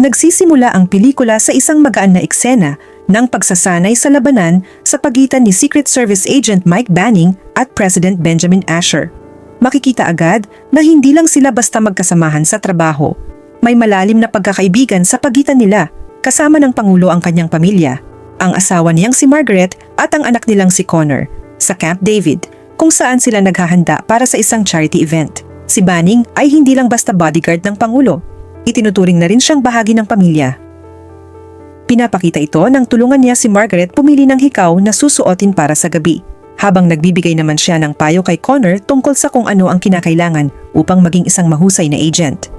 Nagsisimula ang pelikula sa isang magaan na eksena ng pagsasanay sa labanan sa pagitan ni Secret Service Agent Mike Banning at President Benjamin Asher. Makikita agad na hindi lang sila basta magkasamahan sa trabaho. May malalim na pagkakaibigan sa pagitan nila, kasama ng Pangulo ang kanyang pamilya, ang asawa niyang si Margaret at ang anak nilang si Connor, sa Camp David, kung saan sila naghahanda para sa isang charity event. Si Banning ay hindi lang basta bodyguard ng Pangulo, itinuturing na rin siyang bahagi ng pamilya. Pinapakita ito nang tulungan niya si Margaret pumili ng hikaw na susuotin para sa gabi, habang nagbibigay naman siya ng payo kay Connor tungkol sa kung ano ang kinakailangan upang maging isang mahusay na agent.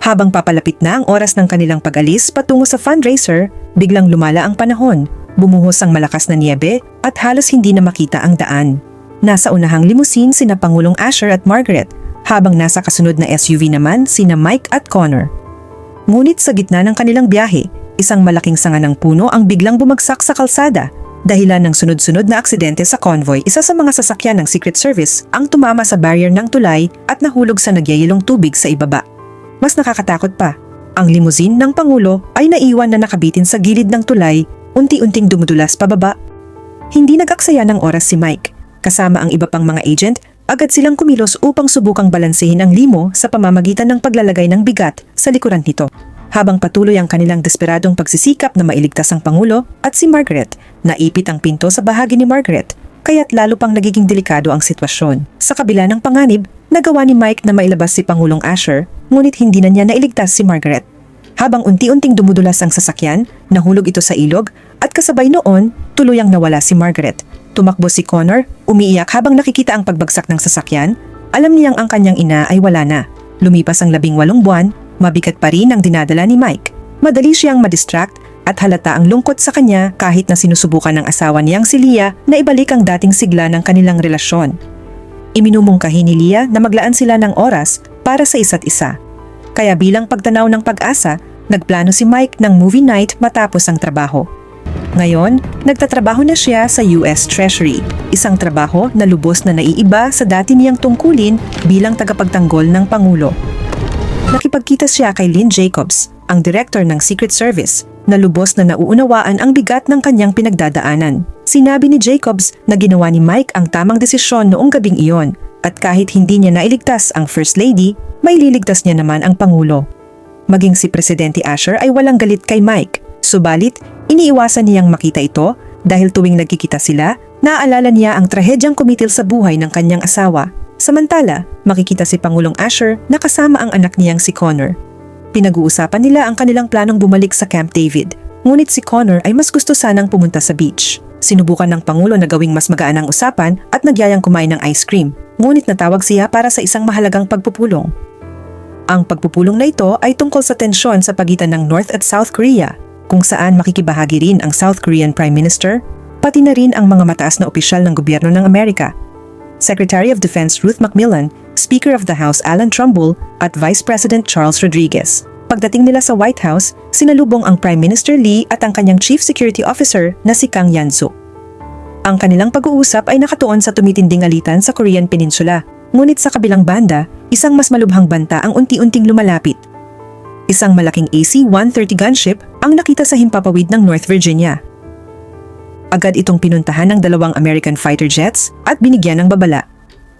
Habang papalapit na ang oras ng kanilang pag-alis patungo sa fundraiser, biglang lumala ang panahon, bumuhos ang malakas na niebe at halos hindi na makita ang daan. Nasa unahang limusin sina Pangulong Asher at Margaret, habang nasa kasunod na SUV naman sina Mike at Connor. Ngunit sa gitna ng kanilang biyahe, isang malaking sanga ng puno ang biglang bumagsak sa kalsada. Dahilan ng sunod-sunod na aksidente sa convoy, isa sa mga sasakyan ng Secret Service ang tumama sa barrier ng tulay at nahulog sa nagyayilong tubig sa ibaba. Mas nakakatakot pa, ang limousine ng Pangulo ay naiwan na nakabitin sa gilid ng tulay, unti-unting dumudulas pababa. Hindi nag-aksaya ng oras si Mike. Kasama ang iba pang mga agent, agad silang kumilos upang subukang balansehin ang limo sa pamamagitan ng paglalagay ng bigat sa likuran nito. Habang patuloy ang kanilang desperadong pagsisikap na mailigtas ang Pangulo at si Margaret, naipit ang pinto sa bahagi ni Margaret, kaya't lalo pang nagiging delikado ang sitwasyon. Sa kabila ng panganib, nagawa ni Mike na mailabas si Pangulong Asher, ngunit hindi na niya nailigtas si Margaret. Habang unti-unting dumudulas ang sasakyan, nahulog ito sa ilog, at kasabay noon, tuluyang nawala si Margaret. Tumakbo si Connor, umiiyak habang nakikita ang pagbagsak ng sasakyan, alam niyang ang kanyang ina ay wala na. Lumipas ang labing walong buwan, Mabigat pa rin ang dinadala ni Mike. Madali siyang madistract at halata ang lungkot sa kanya kahit na sinusubukan ng asawa niyang si Leah na ibalik ang dating sigla ng kanilang relasyon. Iminumungkahi ni Leah na maglaan sila ng oras para sa isa't isa. Kaya bilang pagtanaw ng pag-asa, nagplano si Mike ng movie night matapos ang trabaho. Ngayon, nagtatrabaho na siya sa US Treasury, isang trabaho na lubos na naiiba sa dati niyang tungkulin bilang tagapagtanggol ng Pangulo. Nakipagkita siya kay Lynn Jacobs, ang director ng Secret Service, na lubos na nauunawaan ang bigat ng kanyang pinagdadaanan. Sinabi ni Jacobs na ginawa ni Mike ang tamang desisyon noong gabing iyon at kahit hindi niya nailigtas ang First Lady, may liligtas niya naman ang Pangulo. Maging si Presidente Asher ay walang galit kay Mike, subalit iniiwasan niyang makita ito dahil tuwing nagkikita sila, naaalala niya ang trahedyang kumitil sa buhay ng kanyang asawa Samantala, makikita si Pangulong Asher na kasama ang anak niyang si Connor. Pinag-uusapan nila ang kanilang planong bumalik sa Camp David, ngunit si Connor ay mas gusto sanang pumunta sa beach. Sinubukan ng Pangulo na gawing mas magaan ang usapan at nagyayang kumain ng ice cream, ngunit natawag siya para sa isang mahalagang pagpupulong. Ang pagpupulong na ito ay tungkol sa tensyon sa pagitan ng North at South Korea, kung saan makikibahagi rin ang South Korean Prime Minister, pati na rin ang mga mataas na opisyal ng gobyerno ng Amerika Secretary of Defense Ruth McMillan, Speaker of the House Alan Trumbull at Vice President Charles Rodriguez. Pagdating nila sa White House, sinalubong ang Prime Minister Lee at ang kanyang Chief Security Officer na si Kang Yansu. Ang kanilang pag-uusap ay nakatuon sa tumitinding alitan sa Korean Peninsula, ngunit sa kabilang banda, isang mas malubhang banta ang unti-unting lumalapit. Isang malaking AC-130 gunship ang nakita sa himpapawid ng North Virginia Agad itong pinuntahan ng dalawang American fighter jets at binigyan ng babala.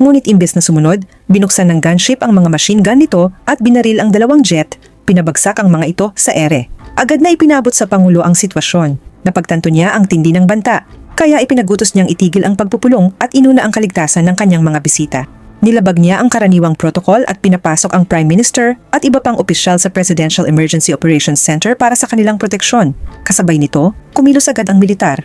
Ngunit imbes na sumunod, binuksan ng gunship ang mga machine gun nito at binaril ang dalawang jet, pinabagsak ang mga ito sa ere. Agad na ipinabot sa Pangulo ang sitwasyon. Napagtanto niya ang tindi ng banta, kaya ipinagutos niyang itigil ang pagpupulong at inuna ang kaligtasan ng kanyang mga bisita. Nilabag niya ang karaniwang protocol at pinapasok ang Prime Minister at iba pang opisyal sa Presidential Emergency Operations Center para sa kanilang proteksyon. Kasabay nito, kumilos agad ang militar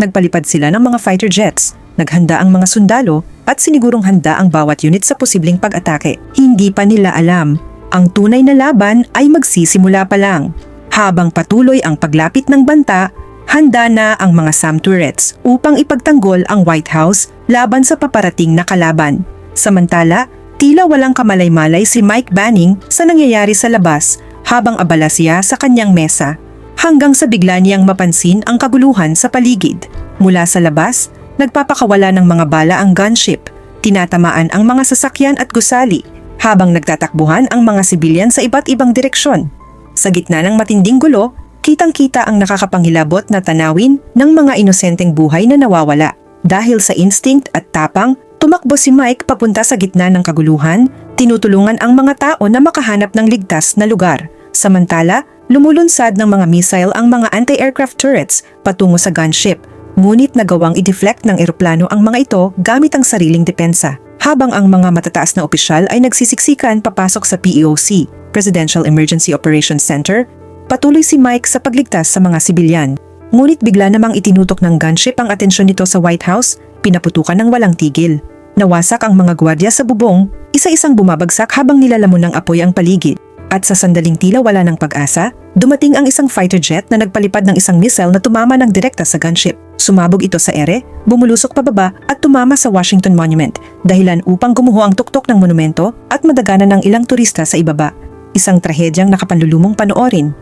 Nagpalipad sila ng mga fighter jets, naghanda ang mga sundalo at sinigurong handa ang bawat unit sa posibleng pag-atake. Hindi pa nila alam, ang tunay na laban ay magsisimula pa lang. Habang patuloy ang paglapit ng banta, handa na ang mga SAM turrets upang ipagtanggol ang White House laban sa paparating na kalaban. Samantala, tila walang kamalay-malay si Mike Banning sa nangyayari sa labas habang abala siya sa kanyang mesa hanggang sa bigla niyang mapansin ang kaguluhan sa paligid. Mula sa labas, nagpapakawala ng mga bala ang gunship, tinatamaan ang mga sasakyan at gusali, habang nagtatakbuhan ang mga sibilyan sa iba't ibang direksyon. Sa gitna ng matinding gulo, kitang-kita ang nakakapanghilabot na tanawin ng mga inosenteng buhay na nawawala. Dahil sa instinct at tapang, tumakbo si Mike papunta sa gitna ng kaguluhan, tinutulungan ang mga tao na makahanap ng ligtas na lugar. Samantala, lumulunsad ng mga missile ang mga anti-aircraft turrets patungo sa gunship, ngunit nagawang i-deflect ng eroplano ang mga ito gamit ang sariling depensa habang ang mga matataas na opisyal ay nagsisiksikan papasok sa PEOC, Presidential Emergency Operations Center, patuloy si Mike sa pagligtas sa mga sibilyan. Ngunit bigla namang itinutok ng gunship ang atensyon nito sa White House, pinaputukan ng walang tigil. Nawasak ang mga gwardya sa bubong, isa-isang bumabagsak habang nilalamon ng apoy ang paligid. At sa sandaling tila wala ng pag-asa, dumating ang isang fighter jet na nagpalipad ng isang missile na tumama ng direkta sa gunship. Sumabog ito sa ere, bumulusok pababa at tumama sa Washington Monument, dahilan upang gumuho ang tuktok ng monumento at madaganan ng ilang turista sa ibaba. Isang trahedyang nakapanlulumong panoorin.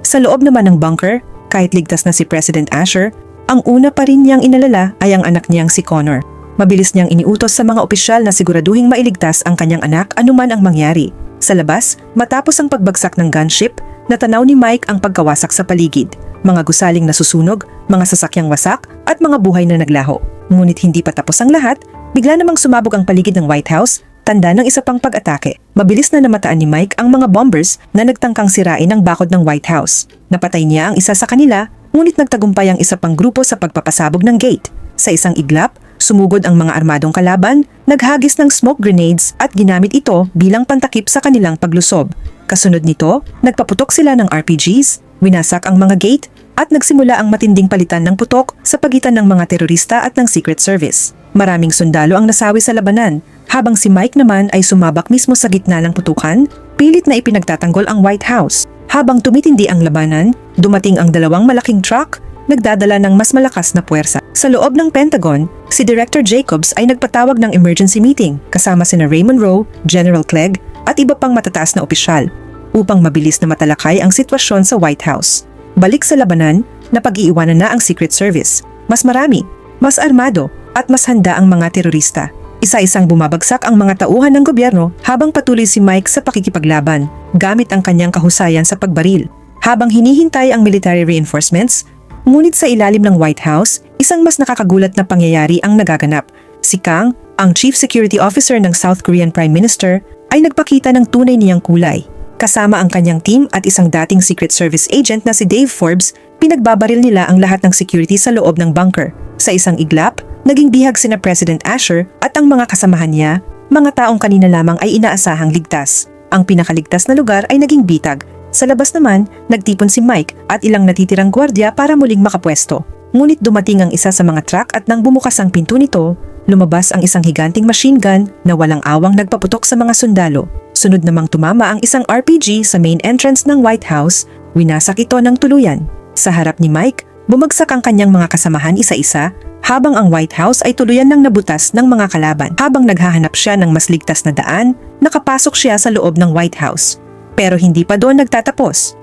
Sa loob naman ng bunker, kahit ligtas na si President Asher, ang una pa rin niyang inalala ay ang anak niyang si Connor. Mabilis niyang iniutos sa mga opisyal na siguraduhing mailigtas ang kanyang anak anuman ang mangyari. Sa labas, matapos ang pagbagsak ng gunship, natanaw ni Mike ang pagkawasak sa paligid. Mga gusaling na susunog, mga sasakyang wasak, at mga buhay na naglaho. Ngunit hindi pa tapos ang lahat, bigla namang sumabog ang paligid ng White House, tanda ng isa pang pag-atake. Mabilis na namataan ni Mike ang mga bombers na nagtangkang sirain ang bakod ng White House. Napatay niya ang isa sa kanila, ngunit nagtagumpay ang isa pang grupo sa pagpapasabog ng gate. Sa isang iglap, Sumugod ang mga armadong kalaban, naghagis ng smoke grenades at ginamit ito bilang pantakip sa kanilang paglusob. Kasunod nito, nagpaputok sila ng RPGs, winasak ang mga gate, at nagsimula ang matinding palitan ng putok sa pagitan ng mga terorista at ng Secret Service. Maraming sundalo ang nasawi sa labanan, habang si Mike naman ay sumabak mismo sa gitna ng putukan, pilit na ipinagtatanggol ang White House. Habang tumitindi ang labanan, dumating ang dalawang malaking truck nagdadala ng mas malakas na puwersa. Sa loob ng Pentagon, si Director Jacobs ay nagpatawag ng emergency meeting kasama sina Raymond Rowe, General Clegg at iba pang matataas na opisyal upang mabilis na matalakay ang sitwasyon sa White House. Balik sa labanan, napag-iiwanan na ang Secret Service. Mas marami, mas armado at mas handa ang mga terorista. Isa-isang bumabagsak ang mga tauhan ng gobyerno habang patuloy si Mike sa pakikipaglaban gamit ang kanyang kahusayan sa pagbaril. Habang hinihintay ang military reinforcements, Ngunit sa ilalim ng White House, isang mas nakakagulat na pangyayari ang nagaganap. Si Kang, ang Chief Security Officer ng South Korean Prime Minister, ay nagpakita ng tunay niyang kulay. Kasama ang kanyang team at isang dating Secret Service agent na si Dave Forbes, pinagbabaril nila ang lahat ng security sa loob ng bunker. Sa isang iglap, naging bihag sina President Asher at ang mga kasamahan niya, mga taong kanina lamang ay inaasahang ligtas. Ang pinakaligtas na lugar ay naging bitag sa labas naman, nagtipon si Mike at ilang natitirang gwardya para muling makapwesto. Ngunit dumating ang isa sa mga truck at nang bumukas ang pinto nito, lumabas ang isang higanting machine gun na walang awang nagpaputok sa mga sundalo. Sunod namang tumama ang isang RPG sa main entrance ng White House, winasak ito ng tuluyan. Sa harap ni Mike, bumagsak ang kanyang mga kasamahan isa-isa habang ang White House ay tuluyan ng nabutas ng mga kalaban. Habang naghahanap siya ng mas ligtas na daan, nakapasok siya sa loob ng White House. Pero hindi pa doon nagtatapos.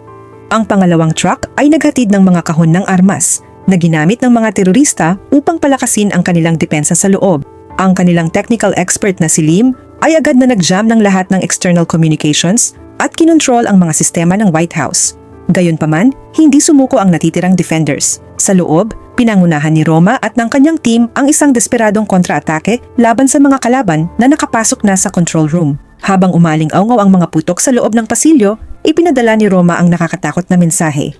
Ang pangalawang truck ay naghatid ng mga kahon ng armas na ginamit ng mga terorista upang palakasin ang kanilang depensa sa loob. Ang kanilang technical expert na si Lim ay agad na nagjam ng lahat ng external communications at kinontrol ang mga sistema ng White House. Gayunpaman, hindi sumuko ang natitirang defenders. Sa loob, pinangunahan ni Roma at ng kanyang team ang isang desperadong kontraatake laban sa mga kalaban na nakapasok na sa control room. Habang umaling-awngaw ang mga putok sa loob ng pasilyo, ipinadala ni Roma ang nakakatakot na mensahe.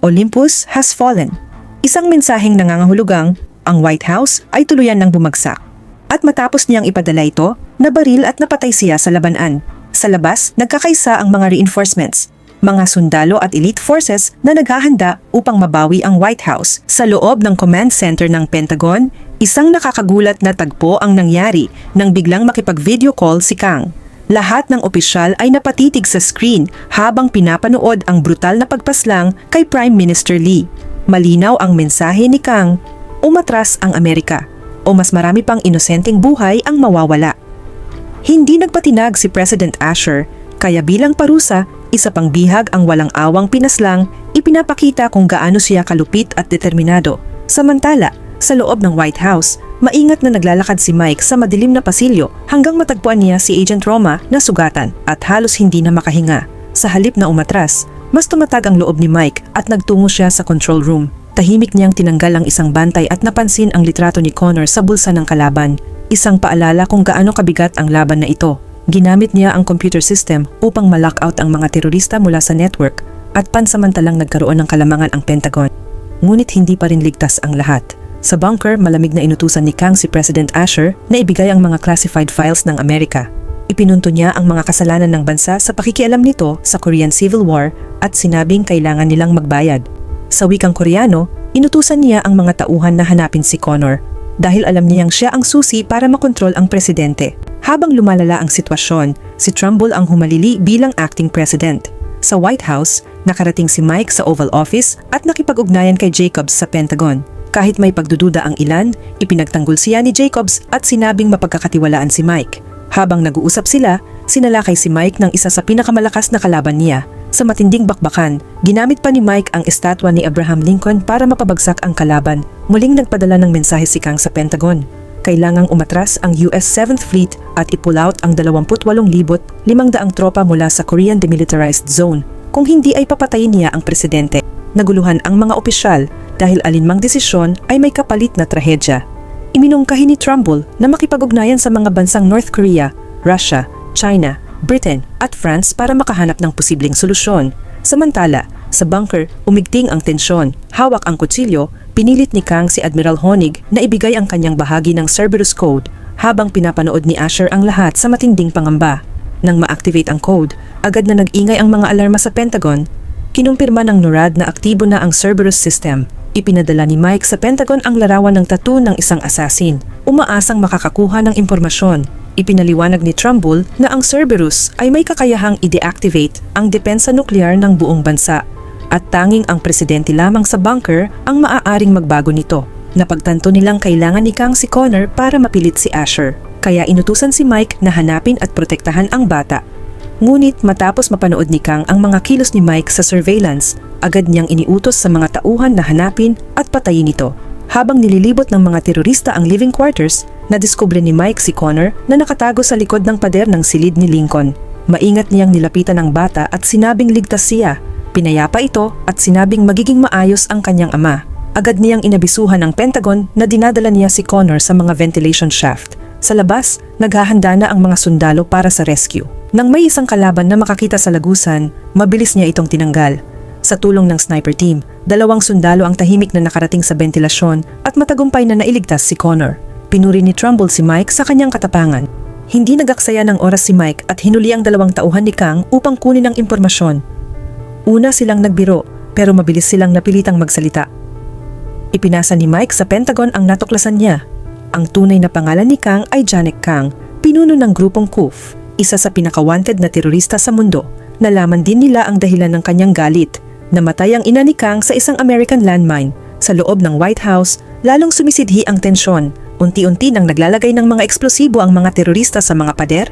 Olympus has fallen. Isang mensaheng nangangahulugang ang White House ay tuluyan ng bumagsak. At matapos niyang ipadala ito, nabaril at napatay siya sa labanan. Sa labas, nagkakaisa ang mga reinforcements, mga sundalo at elite forces na naghahanda upang mabawi ang White House. Sa loob ng command center ng Pentagon, isang nakakagulat na tagpo ang nangyari nang biglang makipag-video call si Kang. Lahat ng opisyal ay napatitig sa screen habang pinapanood ang brutal na pagpaslang kay Prime Minister Lee. Malinaw ang mensahe ni Kang, umatras ang Amerika o mas marami pang inosenteng buhay ang mawawala. Hindi nagpatinag si President Asher kaya bilang parusa, isa pang bihag ang walang awang pinaslang, ipinapakita kung gaano siya kalupit at determinado. Samantala, sa loob ng White House, maingat na naglalakad si Mike sa madilim na pasilyo hanggang matagpuan niya si Agent Roma na sugatan at halos hindi na makahinga. Sa halip na umatras, Mas tumatag ang loob ni Mike at nagtungo siya sa control room. Tahimik niyang tinanggal ang isang bantay at napansin ang litrato ni Connor sa bulsa ng kalaban. Isang paalala kung gaano kabigat ang laban na ito. Ginamit niya ang computer system upang malockout ang mga terorista mula sa network at pansamantalang nagkaroon ng kalamangan ang Pentagon. Ngunit hindi pa rin ligtas ang lahat. Sa bunker, malamig na inutusan ni Kang si President Asher na ibigay ang mga classified files ng Amerika. Ipinunto niya ang mga kasalanan ng bansa sa pakikialam nito sa Korean Civil War at sinabing kailangan nilang magbayad. Sa wikang Koreano, inutusan niya ang mga tauhan na hanapin si Connor dahil alam niyang siya ang susi para makontrol ang presidente. Habang lumalala ang sitwasyon, si Trumbull ang humalili bilang acting president. Sa White House, nakarating si Mike sa Oval Office at nakipag-ugnayan kay Jacobs sa Pentagon. Kahit may pagdududa ang ilan, ipinagtanggol siya ni Jacobs at sinabing mapagkakatiwalaan si Mike. Habang nag-uusap sila, sinalakay si Mike ng isa sa pinakamalakas na kalaban niya. Sa matinding bakbakan, ginamit pa ni Mike ang estatwa ni Abraham Lincoln para mapabagsak ang kalaban. Muling nagpadala ng mensahe si Kang sa Pentagon. Kailangang umatras ang US 7th Fleet at ipull out ang 28,500 tropa mula sa Korean Demilitarized Zone. Kung hindi ay papatayin niya ang presidente. Naguluhan ang mga opisyal dahil alinmang desisyon ay may kapalit na trahedya. Iminungkahi ni Trumbull na makipag-ugnayan sa mga bansang North Korea, Russia, China, Britain at France para makahanap ng posibleng solusyon. Samantala, sa bunker, umigting ang tensyon. Hawak ang kutsilyo, pinilit ni Kang si Admiral Honig na ibigay ang kanyang bahagi ng Cerberus Code habang pinapanood ni Asher ang lahat sa matinding pangamba. Nang ma-activate ang code, agad na nag-ingay ang mga alarma sa Pentagon. Kinumpirma ng NORAD na aktibo na ang Cerberus system. Ipinadala ni Mike sa Pentagon ang larawan ng tattoo ng isang assassin. Umaasang makakakuha ng impormasyon Ipinaliwanag ni Trumbull na ang Cerberus ay may kakayahang i-deactivate ang depensa nuklear ng buong bansa at tanging ang presidente lamang sa bunker ang maaaring magbago nito. Napagtanto nilang kailangan ni Kang si Connor para mapilit si Asher, kaya inutusan si Mike na hanapin at protektahan ang bata. Ngunit matapos mapanood ni Kang ang mga kilos ni Mike sa surveillance, agad niyang iniutos sa mga tauhan na hanapin at patayin ito. Habang nililibot ng mga terorista ang living quarters, nadiskubre ni Mike si Connor na nakatago sa likod ng pader ng silid ni Lincoln. Maingat niyang nilapitan ang bata at sinabing ligtas siya. Pinayapa ito at sinabing magiging maayos ang kanyang ama. Agad niyang inabisuhan ng Pentagon na dinadala niya si Connor sa mga ventilation shaft. Sa labas, naghahanda na ang mga sundalo para sa rescue. Nang may isang kalaban na makakita sa lagusan, mabilis niya itong tinanggal. Sa tulong ng sniper team, dalawang sundalo ang tahimik na nakarating sa ventilasyon at matagumpay na nailigtas si Connor. Pinuri ni Trumbull si Mike sa kanyang katapangan. Hindi nagaksaya ng oras si Mike at hinuli ang dalawang tauhan ni Kang upang kunin ang impormasyon. Una silang nagbiro pero mabilis silang napilitang magsalita. Ipinasa ni Mike sa Pentagon ang natuklasan niya. Ang tunay na pangalan ni Kang ay Janek Kang, pinuno ng grupong KUF, isa sa pinakawanted na terorista sa mundo. Nalaman din nila ang dahilan ng kanyang galit Namatay ang ina ni Kang sa isang American landmine. Sa loob ng White House, lalong sumisidhi ang tensyon. Unti-unti nang naglalagay ng mga eksplosibo ang mga terorista sa mga pader.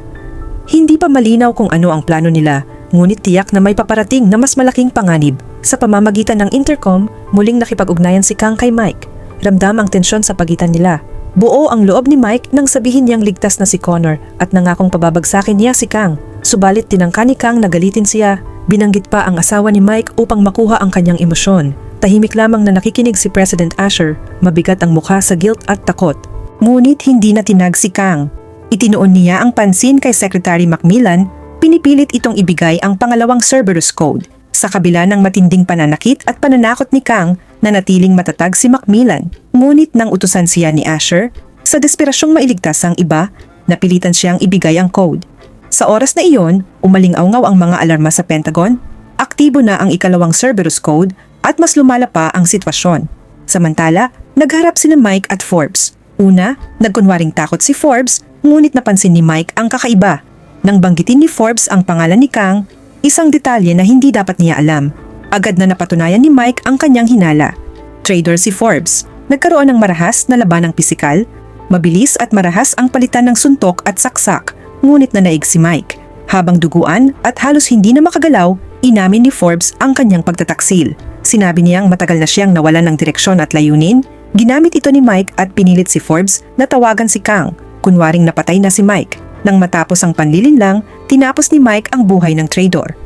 Hindi pa malinaw kung ano ang plano nila, ngunit tiyak na may paparating na mas malaking panganib. Sa pamamagitan ng intercom, muling nakipag-ugnayan si Kang kay Mike. Ramdam ang tensyon sa pagitan nila. Buo ang loob ni Mike nang sabihin niyang ligtas na si Connor at nangakong pababagsakin niya si Kang. Subalit tinangka ni Kang na galitin siya Binanggit pa ang asawa ni Mike upang makuha ang kanyang emosyon. Tahimik lamang na nakikinig si President Asher, mabigat ang mukha sa guilt at takot. Ngunit hindi na tinag si Kang. Itinuon niya ang pansin kay Secretary Macmillan, pinipilit itong ibigay ang pangalawang Cerberus Code. Sa kabila ng matinding pananakit at pananakot ni Kang, nanatiling matatag si Macmillan. Ngunit nang utusan siya ni Asher, sa desperasyong mailigtas ang iba, napilitan siyang ibigay ang code. Sa oras na iyon, umaling-awngaw ang mga alarma sa Pentagon, aktibo na ang ikalawang Cerberus Code at mas lumala pa ang sitwasyon. Samantala, nagharap sina Mike at Forbes. Una, nagkunwaring takot si Forbes, ngunit napansin ni Mike ang kakaiba. Nang banggitin ni Forbes ang pangalan ni Kang, isang detalye na hindi dapat niya alam. Agad na napatunayan ni Mike ang kanyang hinala. Trader si Forbes. Nagkaroon ng marahas na labanang pisikal, mabilis at marahas ang palitan ng suntok at saksak ngunit nanaig si Mike. Habang duguan at halos hindi na makagalaw, inamin ni Forbes ang kanyang pagtataksil. Sinabi niyang matagal na siyang nawalan ng direksyon at layunin. Ginamit ito ni Mike at pinilit si Forbes na tawagan si Kang, kunwaring napatay na si Mike. Nang matapos ang panlilinlang, tinapos ni Mike ang buhay ng trader.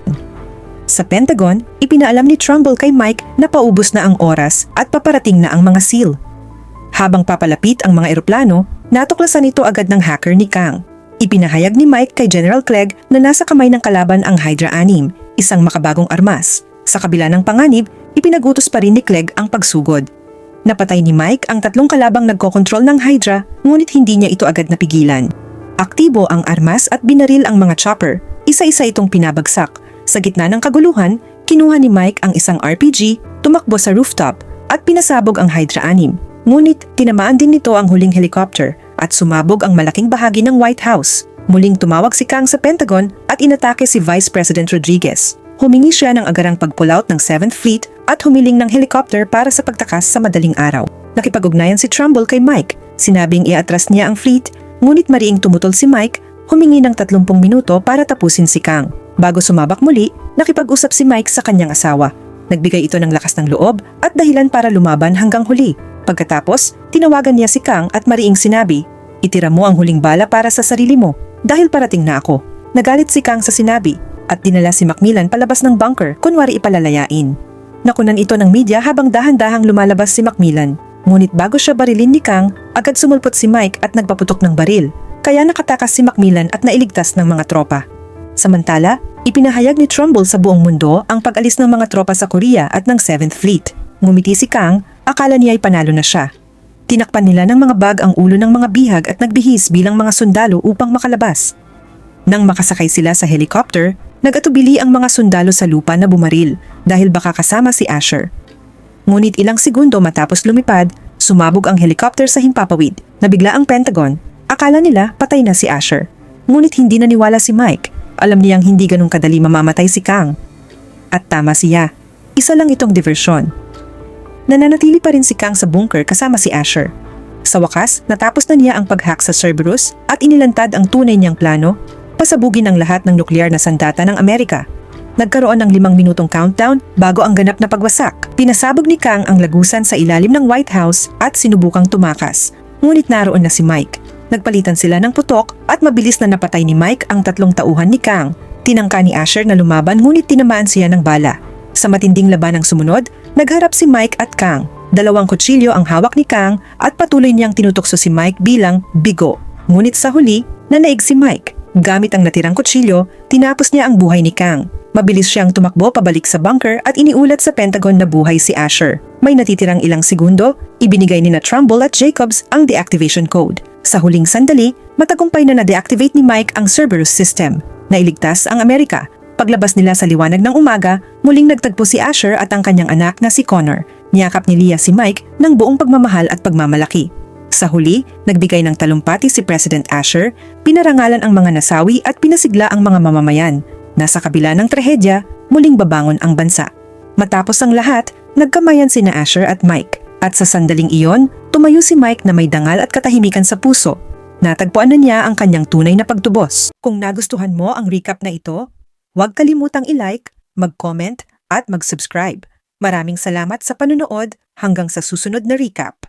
Sa Pentagon, ipinaalam ni Trumbull kay Mike na paubos na ang oras at paparating na ang mga SEAL. Habang papalapit ang mga eroplano, natuklasan ito agad ng hacker ni Kang. Ipinahayag ni Mike kay General Clegg na nasa kamay ng kalaban ang Hydra 6, isang makabagong armas. Sa kabila ng panganib, ipinagutos pa rin ni Clegg ang pagsugod. Napatay ni Mike ang tatlong kalabang nagkokontrol ng Hydra, ngunit hindi niya ito agad napigilan. Aktibo ang armas at binaril ang mga chopper. Isa-isa itong pinabagsak. Sa gitna ng kaguluhan, kinuha ni Mike ang isang RPG, tumakbo sa rooftop, at pinasabog ang Hydra 6. Ngunit tinamaan din nito ang huling helicopter at sumabog ang malaking bahagi ng White House. Muling tumawag si Kang sa Pentagon at inatake si Vice President Rodriguez. Humingi siya ng agarang pag-pull out ng 7th Fleet at humiling ng helicopter para sa pagtakas sa madaling araw. Nakipag-ugnayan si Trumbull kay Mike. Sinabing iatras niya ang fleet, ngunit mariing tumutol si Mike, humingi ng 30 minuto para tapusin si Kang. Bago sumabak muli, nakipag-usap si Mike sa kanyang asawa. Nagbigay ito ng lakas ng loob at dahilan para lumaban hanggang huli. Pagkatapos, tinawagan niya si Kang at mariing sinabi, Itira mo ang huling bala para sa sarili mo dahil parating na ako. Nagalit si Kang sa sinabi at dinala si Macmillan palabas ng bunker kunwari ipalalayain. Nakunan ito ng media habang dahan-dahang lumalabas si Macmillan. Ngunit bago siya barilin ni Kang, agad sumulpot si Mike at nagpaputok ng baril. Kaya nakatakas si Macmillan at nailigtas ng mga tropa. Samantala, ipinahayag ni Trumbull sa buong mundo ang pag-alis ng mga tropa sa Korea at ng 7th Fleet. Ngumiti si Kang, akala niya ay panalo na siya. Tinakpan nila ng mga bag ang ulo ng mga bihag at nagbihis bilang mga sundalo upang makalabas. Nang makasakay sila sa helicopter, nagatubili ang mga sundalo sa lupa na bumaril dahil baka kasama si Asher. Ngunit ilang segundo matapos lumipad, sumabog ang helicopter sa himpapawid. Nabigla ang Pentagon. Akala nila patay na si Asher. Ngunit hindi naniwala si Mike. Alam niyang hindi ganun kadali mamamatay si Kang. At tama siya. Isa lang itong diversyon. Nananatili pa rin si Kang sa bunker kasama si Asher. Sa wakas, natapos na niya ang paghack sa Cerberus at inilantad ang tunay niyang plano, pasabugin ang lahat ng nuklear na sandata ng Amerika. Nagkaroon ng limang minutong countdown bago ang ganap na pagwasak. Pinasabog ni Kang ang lagusan sa ilalim ng White House at sinubukang tumakas. Ngunit naroon na si Mike. Nagpalitan sila ng putok at mabilis na napatay ni Mike ang tatlong tauhan ni Kang. Tinangka ni Asher na lumaban ngunit tinamaan siya ng bala. Sa matinding labanang sumunod, nagharap si Mike at Kang. Dalawang kutsilyo ang hawak ni Kang at patuloy niyang tinutokso si Mike bilang bigo. Ngunit sa huli, nanaig si Mike. Gamit ang natirang kutsilyo, tinapos niya ang buhay ni Kang. Mabilis siyang tumakbo pabalik sa bunker at iniulat sa Pentagon na buhay si Asher. May natitirang ilang segundo, ibinigay ni na Trumbull at Jacobs ang deactivation code. Sa huling sandali, matagumpay na na-deactivate ni Mike ang Cerberus system. Nailigtas ang Amerika. Paglabas nila sa liwanag ng umaga, muling nagtagpo si Asher at ang kanyang anak na si Connor. Niyakap ni Leah si Mike ng buong pagmamahal at pagmamalaki. Sa huli, nagbigay ng talumpati si President Asher, pinarangalan ang mga nasawi at pinasigla ang mga mamamayan. Nasa kabila ng trahedya, muling babangon ang bansa. Matapos ang lahat, nagkamayan sina Asher at Mike. At sa sandaling iyon, tumayo si Mike na may dangal at katahimikan sa puso. Natagpuan na niya ang kanyang tunay na pagtubos. Kung nagustuhan mo ang recap na ito, huwag kalimutang i-like, mag-comment at mag-subscribe. Maraming salamat sa panunood hanggang sa susunod na recap.